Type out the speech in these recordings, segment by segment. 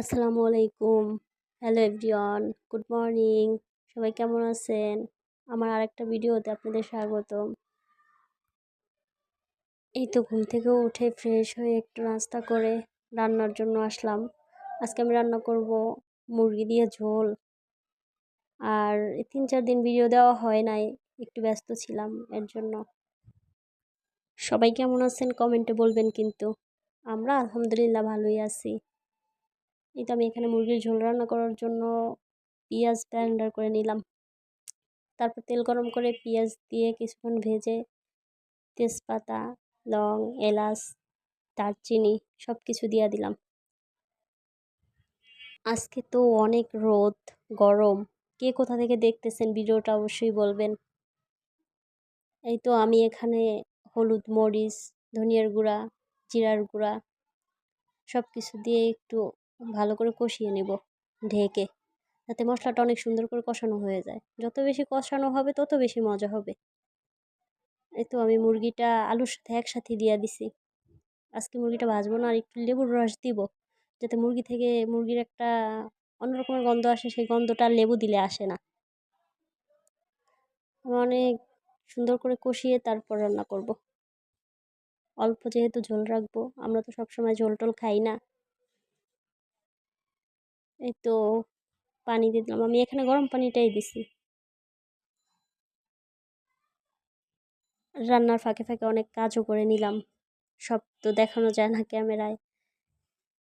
আসসালামু আলাইকুম। Hello everyone good morning সবাই কেমন আছেন? আমার আরেকটা ভিডিওতে আপনাদের স্বাগতম। এই তো ঘুম থেকে উঠে ফ্রেশ হয়ে একটু নাস্তা করে রান্নার জন্য আসলাম। আজকে আমি রান্না করব মুরগি দিয়ে ঝোল। আর তিন চার দিন ভিডিও দেওয়া হয় নাই, একটু ব্যস্ত ছিলাম এর জন্য। সবাই কেমন আছেন কমেন্টে বলবেন কিন্তু। আমরা আলহামদুলিল্লাহ ভালোই আছি। এই তো আমি এখানে মুরগির ঝোল রান্না করার জন্য পেঁয়াজ ব্লেন্ডার করে নিলাম। তারপর তেল গরম করে পেঁয়াজ দিয়ে কিছুক্ষণ ভেজে তেজপাতা, লং, এলাচ, দারচিনি সব কিছু দিয়ে দিলাম। আজকে তো অনেক রোদ, গরম। কে কোথা থেকে দেখতেছেন ভিডিওটা অবশ্যই বলবেন। এই তো আমি এখানে হলুদ মরিচ, ধনিয়ার গুঁড়া, জিরার গুঁড়া সব কিছু দিয়ে একটু ভালো করে কষিয়ে নেব ঢেকে। যাতে মশলাটা অনেক সুন্দর করে কষানো হয়ে যায়। যত বেশি কষানো হবে, তত বেশি মজা হবে। এই তো আমি মুরগিটা, আলুর সাথে একসাথে দিয়ে দিছি। আজকে মুরগিটা ভাজবো না, আর একটু লেবুর রস দিব, যাতে মুরগি থেকে মুরগির একটা অন্যরকমের গন্ধ আসে, সেই গন্ধটা লেবু দিলে আসে না। অনেক সুন্দর করে কষিয়ে তারপর রান্না করব। অল্প যেহেতু ঝোল রাখব, আমরা তো সবসময় ঝোল টোল খাই না। এই তো পানি দিলাম। আমি এখানে গরম পানিটাই দিছি। রান্নার ফাঁকে ফাঁকে অনেক কাজও করে নিলাম। সব তো দেখানো যায় না ক্যামেরায়।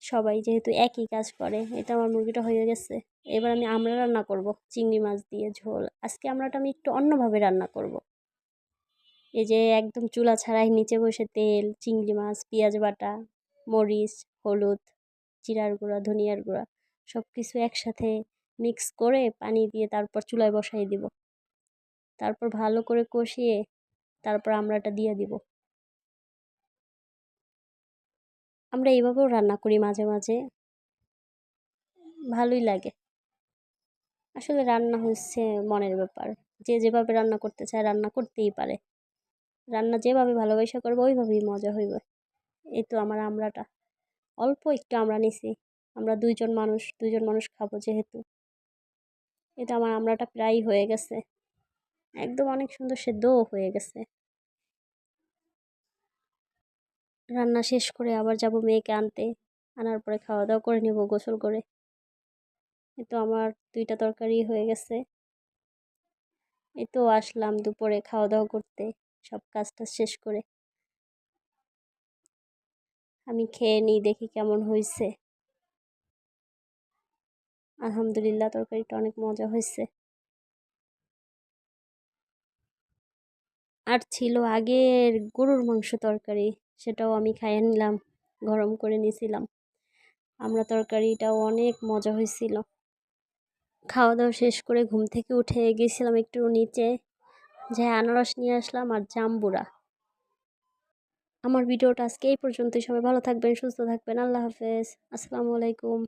সবাই যেহেতু একই কাজ করে, এটা আমার মুরগিটা হয়ে গেছে। এবার আমি আমরা রান্না করব, চিংড়ি মাছ দিয়ে ঝোল। আজকে আমরাটা আমি একটু অন্যভাবে রান্না করব। এই যে একদম চুলা ছাড়াই নিচে বসে তেল, চিংড়ি মাছ, পেঁয়াজ বাটা, মরিচ, হলুদ, জিরার গুঁড়া, ধনিয়ার গুঁড়া। সব কিছু একসাথে মিক্স করে পানি দিয়ে তারপর চুলায় বসাই দিব। তারপর ভালো করে কষিয়ে তারপর আমরাটা দিয়ে দিব। আমরা এইভাবেও রান্না করি মাঝে মাঝে। ভালোই লাগে। আসলে রান্না হচ্ছে মনের ব্যাপার। যে যেভাবে রান্না করতে চায় রান্না করতেই পারে। রান্না যেভাবে ভালোবাসা করব, ওইভাবেই মজা হইবে। এই তো আমার আমরাটা অল্প একটু আমরা নিছি। আমরা দুইজন মানুষ দুইজন মানুষ খাব যেহেতু। এটা আমার আমরাটা প্রায় হয়ে গেছে। একদম অনেক সুন্দর সেদ্ধও হয়ে গেছে। রান্না শেষ করে আবার যাব মেয়েকে আনতে। আনার পরে খাওয়া দাওয়া করে নেব, গোসল করে। এই তো আমার দুইটা তরকারি হয়ে গেছে। এই তো আসলাম দুপুরে খাওয়া দাওয়া করতে, সব কাজটা শেষ করে। আমি খেয়ে নিই, দেখি কেমন হয়েছে আলহামদুলিল্লাহ, তরকারিটা অনেক মজা হয়েছে। আর ছিল আগের গরুর মাংস তরকারি, সেটাও আমি খাইয়ে নিলাম, গরম করে নিয়েছিলাম। আমরা তরকারিটাও অনেক মজা হয়েছিল। খাওয়া দাওয়া শেষ করে ঘুম থেকে উঠে গেছিলাম একটু নিচে যে আনারস নিয়ে আসলাম আর জাম্বুরা আমার ভিডিওটা আজকে এই পর্যন্তই। সবাই ভালো থাকবেন, সুস্থ থাকবেন। আল্লাহ হাফেজ। আসসালামু আলাইকুম।